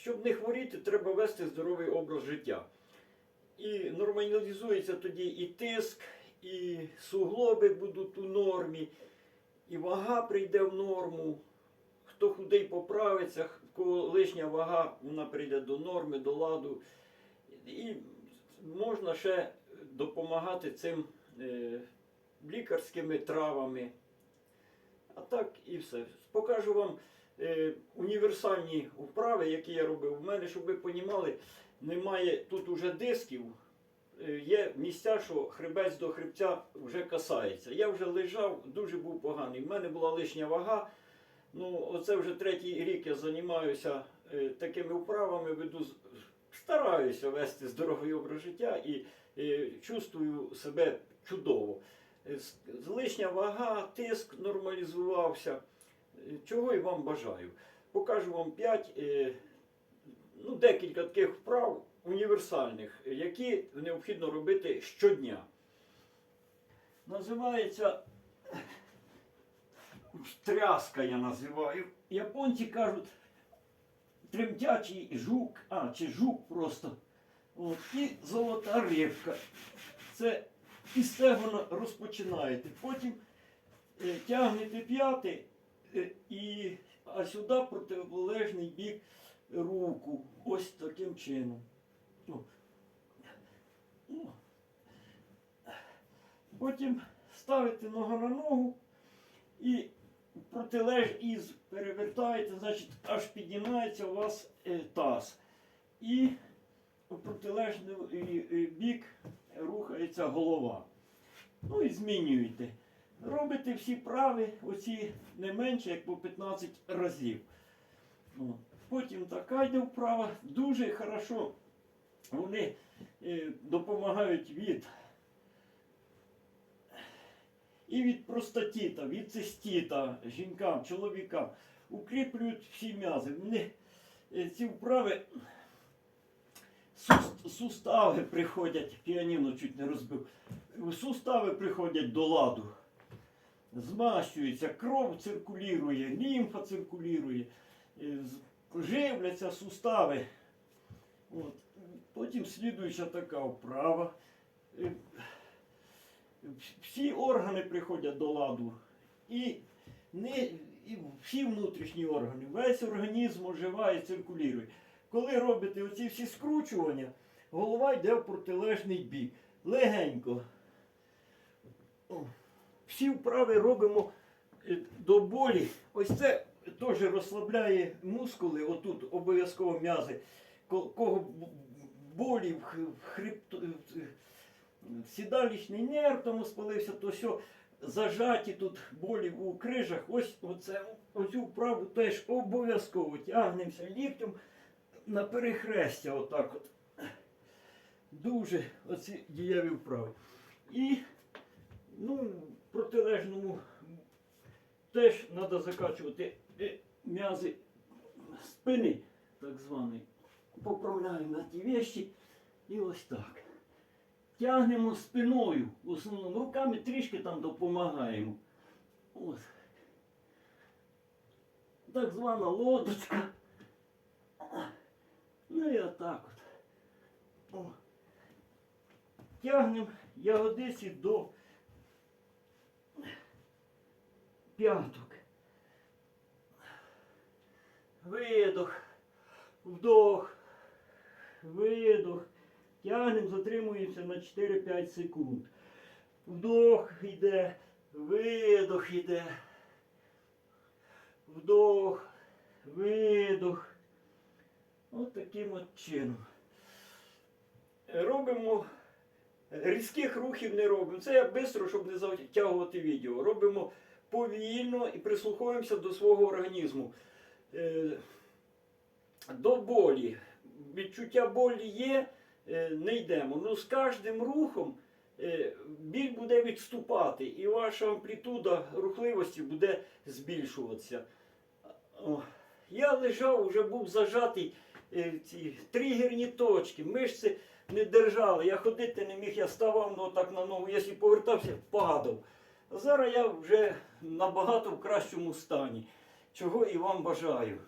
щоб не хворіти, треба вести здоровий образ життя. І нормалізується тоді і тиск, і суглоби будуть у нормі, і вага прийде в норму. Хто худий поправиться, лишня вага, вона прийде до норми, до ладу. І можна ще допомагати цим е, лікарськими травами. А так і все. Покажу вам універсальні вправи, які я робив. У мене, щоб ви розуміли, немає тут уже дисків. Е, Є місця, що хребець до хребця вже касається. Я вже лежав, дуже був поганий. У мене була лишня вага. Ну, оце вже третій рік я займаюся е, такими вправами, веду, стараюся вести здоровий образ життя і е, чувствую себе чудово. Е, Лишня вага, тиск нормалізувався. Е, Чого і вам бажаю. Покажу вам 5, ну, декілька таких вправ універсальних, які необхідно робити щодня. Називається тряска, я називаю. Японці кажуть тремтячий жук, а, чи жук просто. От, і золота рибка. Це із цього розпочинаєте. Потім е, тягнете п'яти е, і, а сюди протилежний бік руку. Ось таким чином. О. О. Потім ставите ногу на ногу і протилеж із перевертаєте, значить, аж піднімається у вас е, таз. І у протилежний е, е, бік рухається голова. Ну і змінюєте. Робите всі прави, оці не менше, як по 15 разів. Потім така йде вправа. Дуже хорошо вони е, допомагають від і від простатіта, від цистіта, жінкам, чоловікам. Укріплюють всі м'язи. Вони е, ці вправи сустави приходять, піаніно чуть не розбив. Сустави приходять до ладу. Змащується, кров циркулює, лімфа циркулює, е, живляться сустави. От. Потім слідуюча така вправа. Е, Всі органи приходять до ладу. І, не, і всі внутрішні органи, весь організм оживає, циркулює. Коли робите оці всі скручування, голова йде в протилежний бік. Легенько. Всі вправи робимо е, до болі. Ось це теж розслабляє мускули, отут обов'язково м'язи. Кого болі в х- в сідалічний нерв тому спалився, то що зажаті тут болі у крижах, ось оце, оцю вправу теж обов'язково тягнемося ліктем на перехрестя. Отак от. Дуже оці дієві вправи. І ну, протилежному теж треба закачувати е, м'язи спини, так званий. Поправляємо на ті вещі і ось так. Тягнемо спиною, в основному руками трішки там допомагаємо. Ось. Так звана лодочка. Ну і отак от. Тягнемо ягодиці до п'яток. Видох, вдох, видох. Тягнемо, затримуємося на 4-5 секунд. Вдох йде, видох йде. Вдох, видох. От таким от чином. Робимо різких рухів не робимо. Це я швидко, щоб не затягувати відео. Робимо повільно і прислуховуємося до свого організму. Е, До болі. Відчуття болі є, е, не йдемо. Ну з кожним рухом е, біль буде відступати, і ваша амплітуда рухливості буде збільшуватися. Я лежав, вже був зажатий ці тригерні точки, мишці не держали. Я ходити не міг, я ставав ну, так на ногу, якщо повертався, падав. Зараз я вже набагато в кращому стані, чого і вам бажаю.